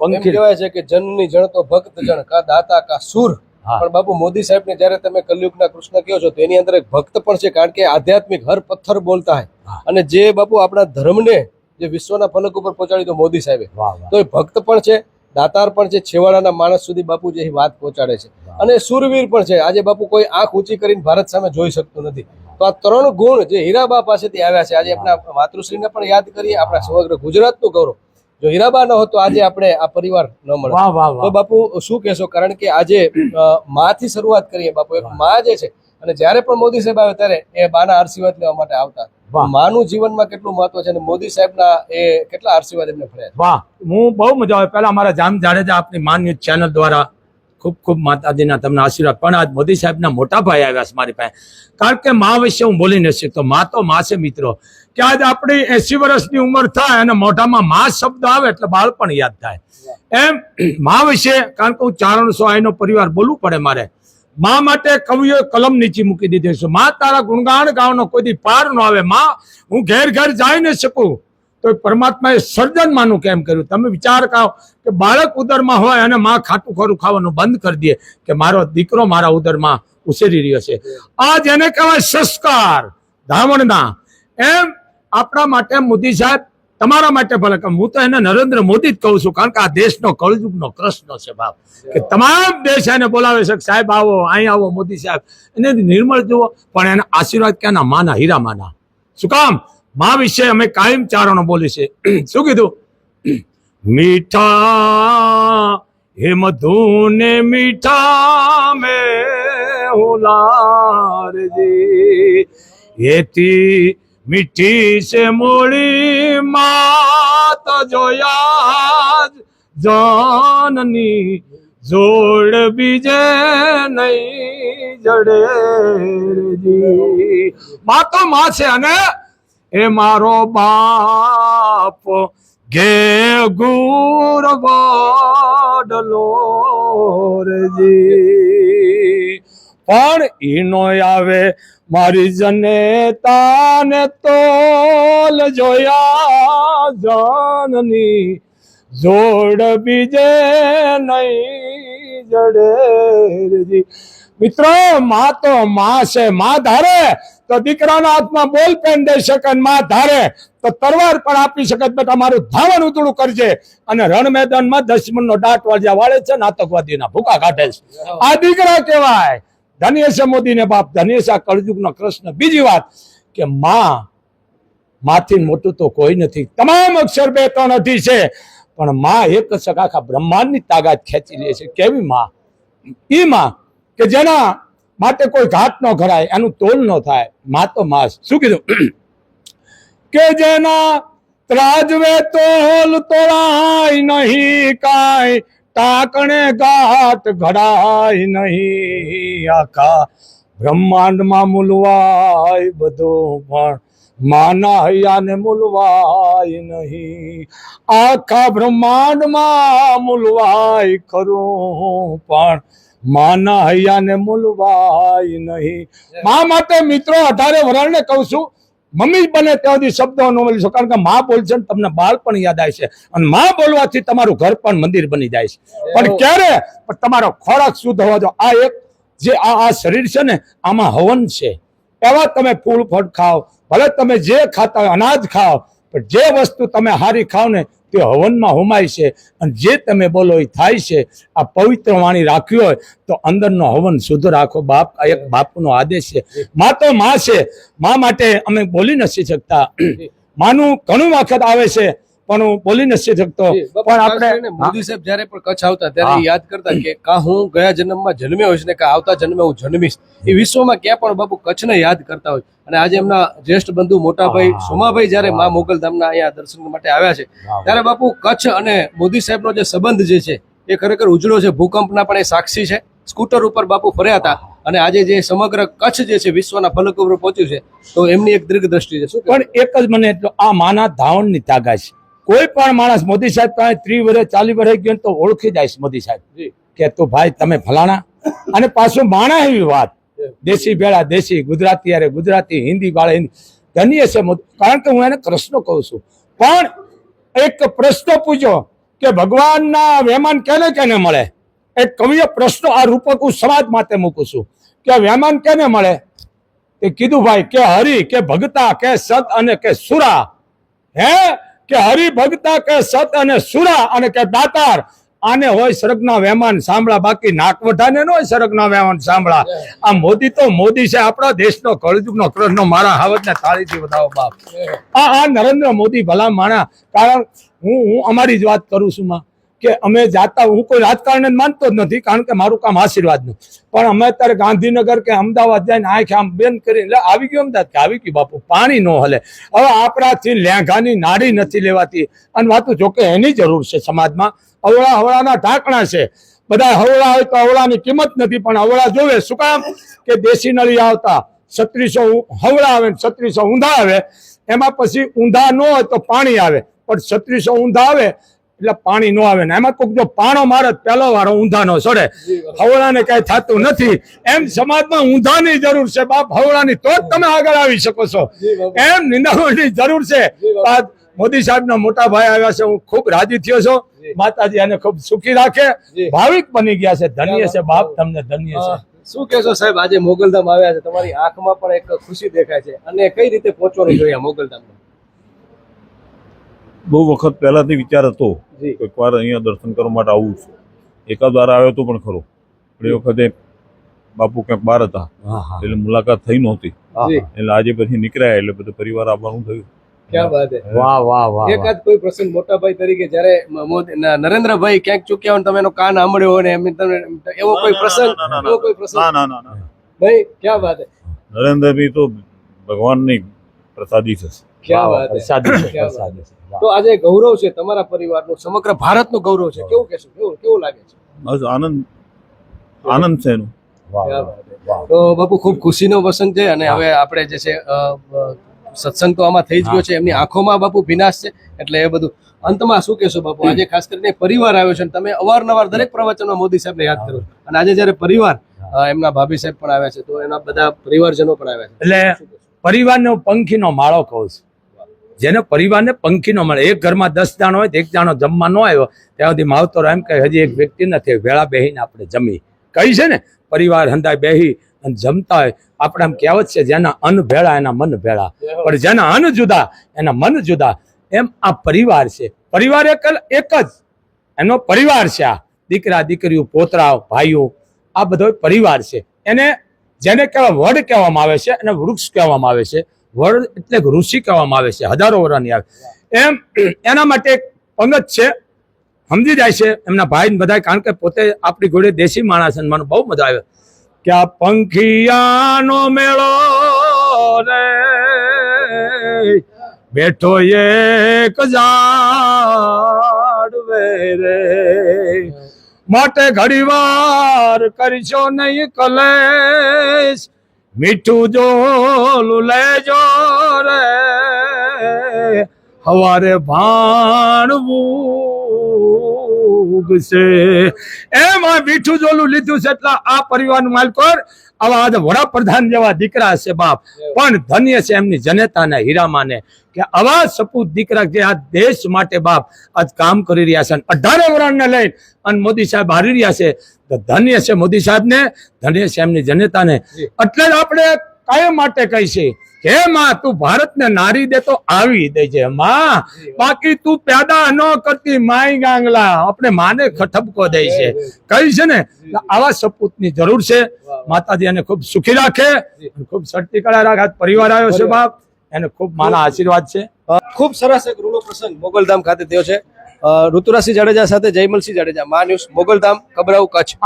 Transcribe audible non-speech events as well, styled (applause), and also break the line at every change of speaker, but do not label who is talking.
પંખી.
કહેવાય છે કે જનની જણ તો ભક્ત જણ કા દાતા કા સુર. પણ બાપુ મોદી સાહેબને જયારે તમે કલયુગના કૃષ્ણ કહો છો તો એની અંદર એક ભક્ત પણ છે કારણ કે આધ્યાત્મિક હર પથ્થર બોલતા
હા.
અને જે બાપુ આપણા ધર્મને જે વિશ્વના ફલક ઉપર પહોંચાડી તો મોદી સાહેબે તો એ ભક્ત પણ છે દાતાર પણ છે છેવાડાના માણસ સુધી બાપુ જે વાત પહોંચાડે છે. અને સુરવીર પણ છે આજે બાપુ કોઈ આંખ ઊંચી કરીને ભારત સામે જોઈ શકતું નથી. તો આ ત્રણ ગુણ જે હીરાબા પાસેથી આવ્યા છે આજે આપણા માતૃશ્રીને પણ યાદ કરીએ આપણા સમગ્ર ગુજરાતનું ગૌરવ. જો હીરાબા ન હોત તો આજે આપણે આ પરિવાર ન મળે. તો બાપુ શું કહેશો? કારણ કે આજે માથી શરૂઆત કરીએ બાપુ. એક મા જે છે અને જ્યારે પણ મોદી સાહેબ આવે ત્યારે એ બાના આશીર્વાદ લેવા માટે આવતા. માનું જીવનમાં કેટલું મહત્વ છે અને મોદી સાહેબના એ કેટલા આશીર્વાદ એમને ફર્યા
વાહ. હું બહુ મજા આવે. પહેલા મારા જામ જાડેજા આપની માન્ય ચેનલ દ્વારા ખૂબ ખૂબ માતાજીના તમને આશીર્વાદ. પણ આજ મોદી સાહેબના મોટા ભાઈ આવ્યા છે મારી પાસે. કારણ કે મા વિશે હું બોલી નથી શકતો. મા તો મા છે મિત્રો. કે આજ આપણી એસી વર્ષની ઉંમર થાય અને મોઢામાં મા શબ્દ આવે એટલે બાળપણ યાદ થાય. એમ મા વિશે, કારણ કે હું ચારણસો આઈનો પરિવાર બોલવું પડે મારે. મા માટે કવિઓ કલમ નીચે મૂકી દીધી છે. મા તારા ગુણગાન ગાવાનો કોઈ દી પાર ન આવે. મા, હું ઘેર ઘેર જઈ ન શકું. તો પરમાત્માએ સર્જન માનું કેમ કર્યું. તમે વિચાર કરો કે બાળક ઉદરમાં હોય અને માં ખાટું ખોરું ખાવાનું બંધ કરી દે કે મારો દીકરો મારા ઉદરમાં ઉછેરી રહ્યો છે. આ જેને કહેવાય સંસ્કાર. ધામણના એમ આપણા માટે મોદી સાહેબ, તમારા માટે ભલે હું તો એને નરેન્દ્ર મોદી જ કહું છું, કારણ કે આ દેશનો કળયુગનો કૃષ્ણ છે બાપ. કે તમામ દેશ એને બોલાવે છે સાહેબ આવો, અહીં આવો મોદી સાહેબ. એને નિર્મળ જુઓ, પણ એના આશીર્વાદ ક્યાંના? માના હીરા માના શું કામ? મા વિશે અમે કાયમ ચારણો બોલી છે શું કીધું? મીઠા હે મધુને મીઠા મે હુલારજી એથી મીઠી છે મોળી માત જોયા જાનની જોડ બીજે નહીં જડેરજી મા તો માં છે અને એ મારો બાપ ગે ગુર વડલો પણ ઈનો આવે મારી જનેતાને તોલ જોયા જાનની. જોડ બીજે નહીં જડેરજી મિત્રો, માં તો માં છે, માં ધારે. તો દીકરાના હાથમાં બોલ પેન દઈ શકે માં ધારે. તો તરવાર પણ આપી શકે બેટા, મારું ધાવણ ઉતળું કરજે. અને રણ મેદાનમાં દશમનનો દાટ વાળ્યા વાળે છે, નાતકવાદીના ભૂકા કાઢે છે. આ દીકરા કહેવાય. ધન્ય છે મોદીને બાપ ધન્ય છે આ કળયુગનો કૃષ્ણ. બીજી વાત કે માં માથી મોટું તો કોઈ નથી. તમામ અક્ષર બે ત્રણ અઢી છે. પણ માં એક આખા બ્રહ્માંડની તાકાત ખેંચી લે છે. કેવી માં? ઈ માં કે જેના માટે કોઈ ઘાટ ન ઘડાય, એનું તોલ ન થાયમાં તો માં શું કીધું? (clears throat) કે જેના ત્રાજવે તોલ તોળાય નહીં, કાંઈ તાકણે ઘાટ ઘડાય નહીં. આખા બ્રહ્માંડમાં મૂલવાય બધું, પણ માના હૈયાને મૂલવાય નહીં. આખા બ્રહ્માંડમાં મૂલવાય ખરું, પણ માના હૈયાને મૂલવાય નહીં. મા માટે મિત્રો અઢારે વરણને કહું છું મમ્મી બને ત્યાં સુધી શબ્દો ન મળીશું કારણ કે મા બોલશે ને તમને બાળપણ યાદ આવશે. અને મા બોલવાથી તમારું ઘર પણ મંદિર બની જાય છે. પણ ક્યારે? પણ તમારો ખોરાક શુદ્ધ હોવા જો આ એક જે આ આ શરીર છે ને આમાં હવન છે. એવા તમે ફૂલ ફળ ખાઓ ભલે તમે જે ખાતા અનાજ ખાઓ પણ જે વસ્તુ તમે હારી ખાઓ ને તે હવનમાં હોમાય છે. અને જે તમે બોલો એ થાય છે. આ પવિત્ર વાણી રાખ્યો હોય તો અંદરનો હવન શુદ્ધ રાખો. બાપ એક બાપુનો આદેશ છે. મા તો મા છે. મા માટે અમે બોલી નથી શકતા. માનું ઘણું વખત આવે છે. પણ હું બોલી નથી શકતો. પણ આપણે
મોદી સાહેબ જયારે પણ કચ્છ આવતા ત્યારે યાદ કરતા કે કા હું ગયા જન્મમાં જન્મ્યો હોઈશ ને કા આવતા જન્મે હું જન્મીશ. એ વિશ્વમાં ક્યાં પણ બાપુ કચ્છને યાદ કરતા હોય. અને આજે એમના જ્યેષ્ઠ બંધુ મોટાભાઈ. સોમાભાઈ જયારે મા મોગલધામના અહીંયા દર્શન માટે આવ્યા છે ત્યારે બાપુ કચ્છ અને મોદી સાહેબનો જે સંબંધ જે છે એ ખરેખર ઉજળો છે ભૂકંપના પણ એ સાક્ષી છે. સ્કૂટર ઉપર બાપુ ફર્યા હતા અને આજે જે સમગ્ર કચ્છ જે છે વિશ્વના ફલક ઉપર પહોંચ્યું છે તો એમની એક દીર્ઘ દ્રષ્ટિ છે.
પણ એક જ મને એટલો આ માના ધાવણની તાકાત છે. કોઈ પણ માણસ મોદી સાહેબ તમે ત્રીસ વર્ષ ચાલીસ વર્ષ ગયો તો ઓળખી જાય મોદી સાહેબ. કે તું ભાઈ તમે ફલાણા. અને પાછું માણા એવી વાત. દેશી ભેળા દેશી ગુજરાતી અરે ગુજરાતી હિન્દી વાળા હિન્દી. ધન્ય છે કારણ કે હું એને કૃષ્ણ કહું છું. પણ એક પ્રશ્ન પૂછો કે ભગવાનના વહેમાન કેને કેને મળે? એક કવિએ પ્રશ્ન આ રૂપક હું સમાજ માટે મૂકું છું. કે વહેમાન કેને મળે? તે કીધું ભાઈ કે હરિ કે ભગતા કે સત અને કે સુરા. હે? કે હરિ ભગતા કે સત અને સુરા અને કે દાતાર, આને હોય સરગના મહેમાન સાંભળા, બાકી નાકવઢાને ન હોય સરગના મહેમાન સાંભળા. આ મોદી તો મોદી છે, આપણા દેશનો કળજુગનો કૃષ્ણ મારા હાવજને તાળીથી વધાવો બાપ. આ આ નરેન્દ્ર મોદી ભલા માણા કારણ હું હું અમારી જ વાત કરું છું, માં. કે અમે જાતા હું કોઈ રાજકારણને માનતો જ નથી, કારણ કે મારું કામ આશીર્વાદનું પણ અમે અત્યારે ગાંધીનગર કે અમદાવાદ જઈને આંખ આમ બેન કરીને આવી ગયું અમદાવાદ કે આવી ગયું બાપુ, પાણી ન હલે. હવે આપણાથી લેંઘાની નાડી નથી લેવાતી. અને વાતું જોકે એની જરૂર છે સમાજમાં. અવળા હવળાના ઢાંકણા છે. બધા હવળા હોય તો હવળાની કિંમત નથી, પણ હવળા જોવે શું કામ? કે દેશી નળી આવતા, છત્રીસો હવળા આવે ને છત્રીસો ઊંધા આવે. એમાં પછી ઊંધા ન હોય તો પાણી આવે. પણ છત્રીસો ઊંધા આવે એટલે પાણી ન આવે ને. એમાં કોઈક જો પાણો મારે પહેલો વારો ઊંધાનો સડે હવળાને કઈ થતું નથી. એમ સમાજમાં ઊંધાની જરૂર છે બાપ હવળાની તો જ તમે આગળ આવી શકો છો. એમ નિંદાવણની જરૂર છે.
મોદી સાહેબ
આ મોટા ભાઈ આવ્યા છે હું ખૂબ રાજી થયો છું. માતાજી એને ખૂબ સુખી રાખે. ભાવિક બની ગયા છે ધન્ય છે બાપ તમને ધન્ય છે.
શું કહેશો સાહેબ આજે મોગલધામ આવ્યા છે. તમારી આંખમાં પણ એક ખુશી દેખાય છે. અને કઈ રીતે પહોંચવાનું જોઈએ મોગલધામ
બહુ વખત પહેલાંથી વિચાર હતો કોઈક વાર અહીંયા દર્શન કરવા માટે આવું છું. એકાદ વાર આવ્યો હતો પણ ખરો. પણ એ વખતે બાપુ ક્યાંક બહાર હતા. એટલે મુલાકાત થઈ નહોતી. એટલે આજે પછી નીકળ્યા એટલે બધું પરિવાર આવવાનું થયું.
ક્યાં વાત હે.
વાહ વાહ વાહ
એકાદ કોઈ પ્રસંગ મોટાભાઈ તરીકે જ્યારે મોદી- નરેન્દ્રભાઈ ક્યાંક ચૂક્યા હોય તમે એનો કાન સાંભળ્યો હોય ને એમ તમે એવો કોઈ પ્રસંગ? એવો કોઈ પ્રસંગ?
ના ના ના ના.
ભાઈ ક્યાં વાત હે
નરેન્દ્રભાઈ તો ભગવાનની પ્રસાદી છે.
હે. (coughs) તો આજે ગૌરવ છે તમારા પરિવારનું સમગ્ર ભારતનું ગૌરવ છે. કેવું કહેશો? કેવું કેવું લાગે છે?
બસ આનંદ આનંદ છે એનું.
હે. તો બાપુ ખૂબ ખુશીનો પ્રસંગ છે અને હવે આપણે જે છે સત્સંગ તો આમાં થઈ જ ગયો છે. એમની આંખોમાં બાપુ વિનાશ છે. એટલે એ બધું અંતમાં શું કહેશો બાપુ? આજે ખાસ કરીને પરિવાર આવ્યો છે અને તમે અવારનવાર દરેક પ્રવચનમાં મોદી સાહેબને યાદ કરો. અને આજે જ્યારે પરિવાર એમના ભાભી સાહેબ પણ આવ્યા છે તો એના બધા પરિવારજનો પણ આવ્યા છે.
એટલે પરિવારનો પંખીનો માળો કહું છું. જેને પરિવારને પંખીનો મળે. એક ઘરમાં દસ જણ હોય તો એક જણો જમવા ન આવ્યો. ત્યાં સુધી માવતર એમ કે હજી એક વ્યક્તિ નથી. વેળા બેહીને આપણે જમી કઈ છે ને, પરિવાર હંધાય બેહી અને જમતા હોય. આપણે આમ કહેવત છે, જેના અન્ન ભેળા, એના મન ભેળા. પણ જેના અન્ન જુદા, એના મન જુદા. એમ આ પરિવાર છે. પરિવાર એક એક જ. એનો પરિવાર છે આ. દીકરા, દીકરીઓ પોતરા ભાઈઓ, આ બધો પરિવાર છે. એને જેને કહેવાય વડ કહેવામાં આવે છે અને વૃક્ષ કહેવામાં આવે છે. વડ એટલે ઋષિ કહેવામાં આવે છે, હજારો વર્ષની આવે એમ, એના માટે પંગત છે, સમજી જાય છે, એમના ભાઈ બધા કારણ કે પોતે આપણી ઘોડે દેશી માણસ મને બહુ મજા આવે. કે આ પંખિયાનો મેળો રે, બેઠો એક જાડવે રે. માટે ઘડીવાર કરશો નહીં કલેશ મીઠું જોલું લેજો રે. હવારે ભાણવું છે એમાં મીઠું જોલું લીધું છે એટલે આ પરિવારનું માલકોર. આવા આજે વડાપ્રધાન જેવા દીકરા છે બાપ. પણ ધન્ય છે એમની જનતાને હીરામાને કે આવા સપૂત દીકરા જે આ દેશ માટે બાપ આજ કામ કરી રહ્યા છે અને અઢારે વર્ષને લઈને અને મોદી સાહેબ હારી રહ્યા છે. ધન્ય છે મોદી સાહેબને ધન્ય છે એમની જનતાને. એટલે જ આપણે કાયમ માટે કહી છે કે માં તું ભારતને નારી દે તો આવી દેજે માં બાકી તું પેદા ન કરતી માય ગાંગલા. આપણે માને ખઠપકો દે છે. કહી છે ને આવા સપૂતની જરૂર છે. માતાજી એને ખૂબ સુખી રાખે. ખૂબ સડતી કળા રાખે. પરિવાર આવ્યો છે બાપ. એને ખૂબ માના આશીર્વાદ છે.
ખૂબ સરસ એક રૂડો પ્રસંગ મોગલધામ ખાતે થયો છે. ઋતુરાજસિંહ જાડેજા સાથે જયમલસિંહ જાડેજા મા ન્યૂઝ મોગલધામ કબરાઉ કચ્છ.